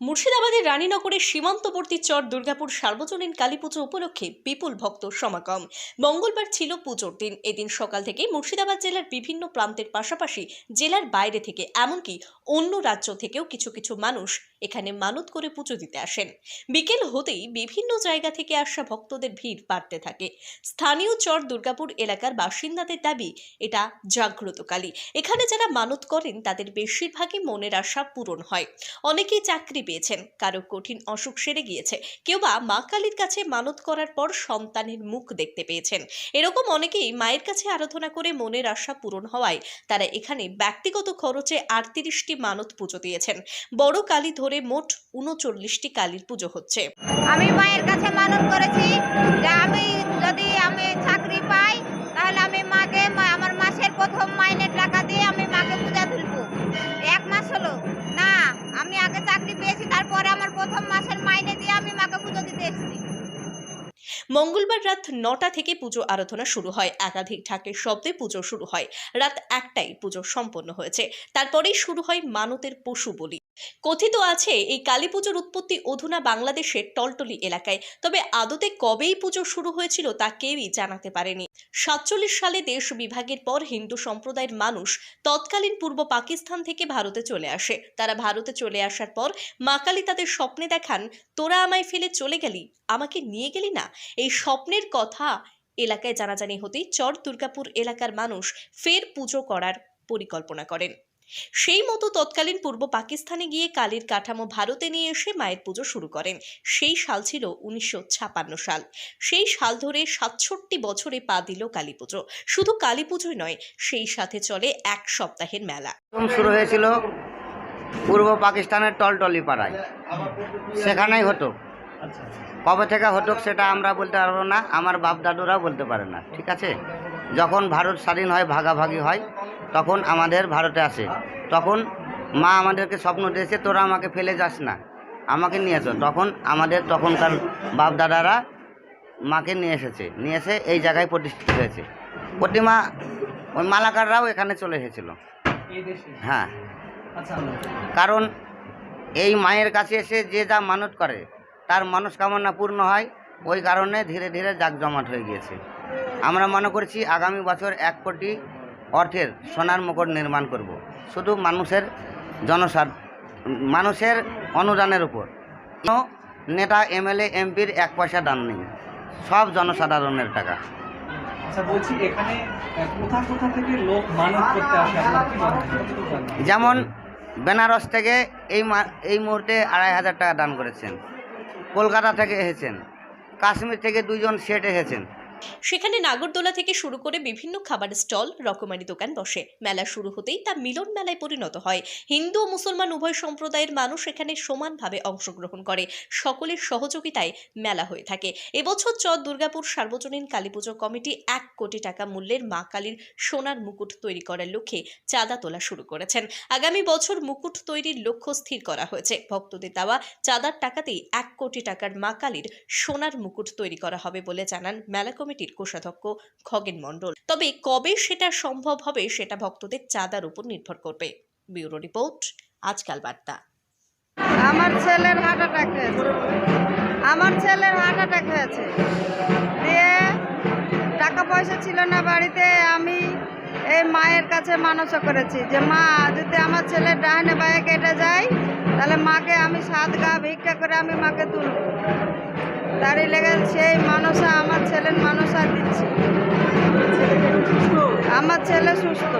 মুর্শিদাবাদের রানীনগরের সীমান্তবর্তী চর দুর্গাপুর সার্বজনীন কালী পুজো উপলক্ষে বিপুল ভক্ত সমাগম। মঙ্গলবার ছিল পুজোর দিন। এদিন সকাল থেকে মুর্শিদাবাদ জেলার বিভিন্ন প্রান্তের পাশাপাশি জেলার বাইরে থেকে এমনকি অন্য রাজ্য থেকেও কিছু কিছু মানুষ এখানে মানত করে পুজো দিতে আসেন। বিকেল হতেই বিভিন্ন জায়গা থেকে আসা ভক্তদের ভিড় বাড়তে থাকে। স্থানীয় চর দুর্গাপুর এলাকার বাসিন্দাদের দাবি, এটা জাগ্রত কালী এখানে যারা মানত করেন, তাদের বেশিরভাগই মনের আশা পূরণ হয়। অনেকেই চাকরি পেয়েছেন। কারও কঠিন অসুখ সেরে গিয়েছে। কেউ বা মা কালীর কাছে মানত করার পর সন্তানের মুখ দেখতে পেয়েছেন। এরকম অনেকেই মায়ের কাছে আরাধনা করে মনের আশা পূরণ হওয়ায় তারা এখানে ব্যক্তিগত খরচে আটত্রিশটি মানত পুজো দিয়েছেন। বড় কালী ধরে মোট উনচল্লিশটি কালীর পুজো হচ্ছে। আমি মায়ের কাছে মানত করেছি। আমি যদি আমি চাকরি পাই, তাহলে আমি মঙ্গলবার রাত নটা থেকে পুজো আরাধনা শুরু হয়। একাধিক ঢাকের শব্দে পুজো শুরু হয়। রাত একটাই পুজো সম্পন্ন হয়েছে। তারপরেই শুরু হয় মানতের পশু বলি। কথিত আছে, এই কালী পুজোর উৎপত্তি অধুনা বাংলাদেশের টলটলি এলাকায়। তবে আদতে কবেই পুজো শুরু হয়েছিল তা কেউই জানাতে পারেনি। সাতচল্লিশ সালে দেশ বিভাগের পর হিন্দু সম্প্রদায়ের মানুষ তৎকালীন পূর্ব পাকিস্তান থেকে ভারতে চলে আসে। তারা ভারতে চলে আসার পর মা কালী তাদের স্বপ্নে দেখান, তোরা আমায় ফেলে চলে গেলি? আমাকে নিয়ে গেলি না? এই স্বপ্নের কথা এলাকায় জানাজানি হতেই চর দুর্গাপুর এলাকার মানুষ ফের পুজো করার পরিকল্পনা করেন। সেই মতো তৎকালীন পূর্ব পাকিস্তানে গিয়ে কালীর কাঠামো ভারতে নিয়ে এসে মায়ের পুজো শুরু করেন। সেই সাল ছিল উনিশশো ছাপান্ন সাল। সেই সাল ধরে সাতষট্টি বছরে পা দিল কালী পুজো। শুধু কালী পুজোই নয় সেই সাথে চলে এক সপ্তাহের মেলা। শুরু হয়েছিল পূর্ব পাকিস্তানের টলটলি পাড়ায়। সেখানেই হতো। কবে থেকে হতো সেটা আমরা বলতে পারব না আমার বাপ দাদুরাও বলতে পারে না ঠিক আছে? যখন ভারত স্বাধীন হয় ভাগাভাগি হয় তখন আমাদের ভারতে আসে। তখন মা আমাদেরকে স্বপ্ন দিয়েছে তোরা আমাকে ফেলে যাস না আমাকে নিয়ে এসো। তখন আমাদের তখনকার বাপ দাদারা মাকে নিয়ে এসেছে। নিয়ে এসে এই জায়গায় প্রতিষ্ঠিত হয়েছে। প্রতিমা ওই মালাকাররাও এখানে চলে এসেছিল। হ্যাঁ। আচ্ছা। কারণ এই মায়ের কাছে এসে যে যা মানত করে তার মনস্কামনা পূর্ণ হয় ওই কারণে ধীরে ধীরে জাকজমাট হয়ে গিয়েছে। আমরা মনে করছি আগামী বছর এক কোটি অর্থের সোনার মুকুট নির্মাণ করব। শুধু মানুষের জনস্বার্থ মানুষের অনুদানের উপর। কোনো নেতা এমএলএ এমপির এক পয়সা দান নেই। সব জনসাধারণের টাকা। আচ্ছা? যেমন বেনারস থেকে এই এই মুহূর্তে আড়াই হাজার টাকা দান করেছেন। কলকাতা থেকে এসেছেন কাশ্মীর থেকে দুজন সেট এসেছেন। সেখানে নাগরদোলা থেকে শুরু করে বিভিন্ন খাবার স্টল, রকমারি দোকান বসে। মেলা শুরু হতেই তা মিলন মেলায় পরিণত হয়। হিন্দু ও মুসলমান উভয় সম্প্রদায়ের মানুষ এখানে সমানভাবে অংশগ্রহণ করে। সকলের সহযোগিতায় মেলা হয়ে থাকে। এবছর চর দুর্গাপুর সার্বজনীন কালী পুজো কমিটি এক কোটি টাকা মূল্যের মা কালীর সোনার মুকুট তৈরি করার লক্ষ্যে চাঁদা তোলা শুরু করেছেন। আগামী বছর মুকুট তৈরির লক্ষ্য স্থির করা হয়েছে। ভক্তদের দেওয়া চাঁদার টাকাতেই এক কোটি টাকার মা কালীর সোনার মুকুট তৈরি করা হবে বলে জানান মেলা কমিটির কোষাধ্যক্ষ খগেন মণ্ডল। তবে কবে সেটা সম্ভব হবে সেটা ভক্তদের চাঁদার উপর নির্ভর করবে। ব্যুরো রিপোর্ট, আজকাল বার্তা। আমার ছেলের হার্ট অ্যাটাক হয়েছে। আমার ছেলের হার্ট অ্যাটাক হয়েছে। দিয়ে টাকা পয়সা ছিল না বাড়িতে, আমি এই মায়ের কাছে মানসা করেছি যে, মা, যদি আমার ছেলের ডাহানে বায়ে কেটে যায়, তাহলে মাকে আমি সাত গা ভিক্ষা করে আমি মাকে তুলব। তারই লেগে সেই মানুষা আমার ছেলের মানুষা দিচ্ছে। আমার ছেলে সুস্থ।